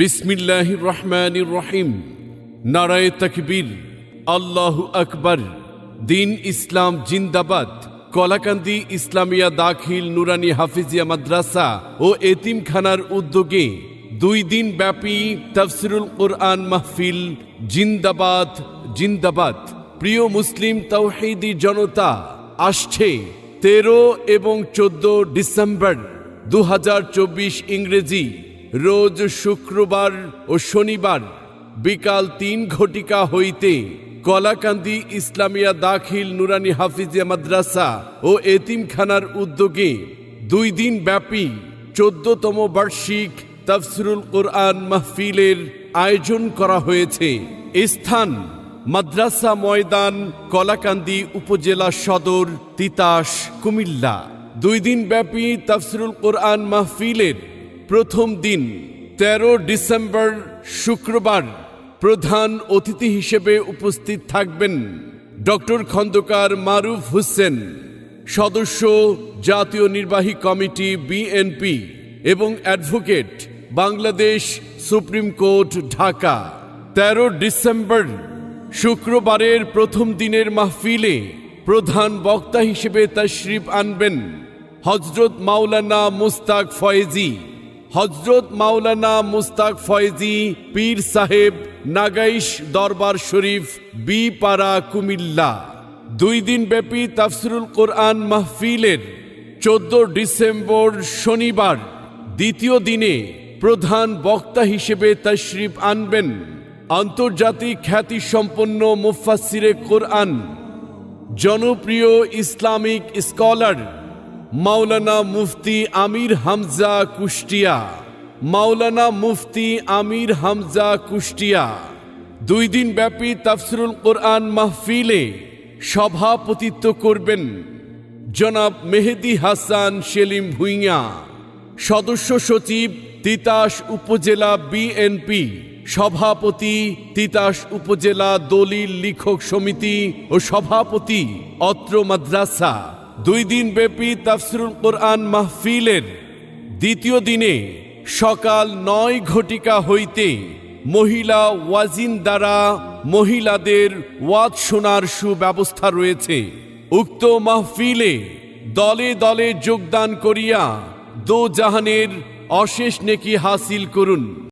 বিসমিল্লাহ রহমান রহিম। নারায় তকবীর। আল্লাহু আকবর। দিন ইসলাম জিন্দাবাদ। কলাকান্দি ইসলামিয়া দাখিল নুরানি হাফিজিয়া মাদ্রাসা ও এতিমখানার উদ্যোগে দুই দিন ব্যাপী তফসিরুল কোরআন মাহফিল জিন্দাবাদ জিন্দাবাদ। প্রিয় মুসলিম তৌহিদি জনতা, আসছে তেরো এবং চোদ্দ ডিসেম্বর দু হাজার চব্বিশ ইংরেজি। রোজ শুক্রবার ও শনিবার বিকাল তিন ঘটিকা হইতে কলাকান্দি ইসলামিয়া দাখিল নুরানি হাফিজিয়া মাদ্রাসা ও এতিমখানার উদ্যোগে দুই দিন ব্যাপী চোদ্দতম বার্ষিক তফসিরুল কোরআন মাহফিলের আয়োজন করা হয়েছে। স্থান মাদ্রাসা ময়দান কলাকান্দি উপজেলা সদর তিতাস কুমিল্লা। দুই দিন ব্যাপী তাফসিরুল কোরআন মাহফিলের প্রথম দিন, তেরো ডিসেম্বর শুক্রবার, প্রধান অতিথি হিসেবে উপস্থিত থাকবেন ডক্টর খন্দকার মারুফ হোসেন, সদস্য জাতীয় নির্বাহী কমিটি বিএনপি এবং advocate Bangladesh supreme court, Dhaka. তেরো ডিসেম্বর, শুক্রবারের প্রথম দিনের মাহফিলে প্রধান বক্তা হিসেবে তশরিফ আনবেন হজরত মাওলানা মুস্তাক ফয়েজি। হজরত মাওলানা মুস্তাক ফয়জি, পীর সাহেব নাগাইশ দরবার শরীফ, বি পাড়া, কুমিল্লা। দুই দিন ব্যাপী তাফসিরুল কোরআন মাহফিলের চোদ্দ ডিসেম্বর শনিবার, দ্বিতীয় দিনে প্রধান বক্তা হিসেবে তশরিফ আনবেন আন্তর্জাতিক খ্যাতিসম্পন্ন মুফাসিরে কোরআন। জনপ্রিয় ইসলামিক স্কলার মাওলানা মুফতি আমির হামজা কুষ্টিয়া, মাওলানা মুফতি আমির হামজা কুষ্টিয়া, দুই দিন ব্যাপী তাফসিরুল কোরআন মাহফিলে সভাপতিত্ব করবেন জনাব মেহেদি হাসান সেলিম ভুইয়া, সদস্য সচিব তিতাস উপজেলা বিএনপি সভাপতি তিতাস উপজেলা দলিল লিখক সমিতি ও সভাপতি অত্র মাদ্রাসা। দুই দিন ব্যাপী তাফসিরুল কোরআন মাহফিলের দ্বিতীয় দিনে সকাল নয় ঘটিকা হইতে মহিলা ওয়াজিন দ্বারা মহিলাদের ওয়াজ শোনার সুব্যবস্থা রয়েছে। উক্ত মাহফিলে দলে দলে যোগদান করিয়া দো জাহানের অশেষ নেকি হাসিল করুন।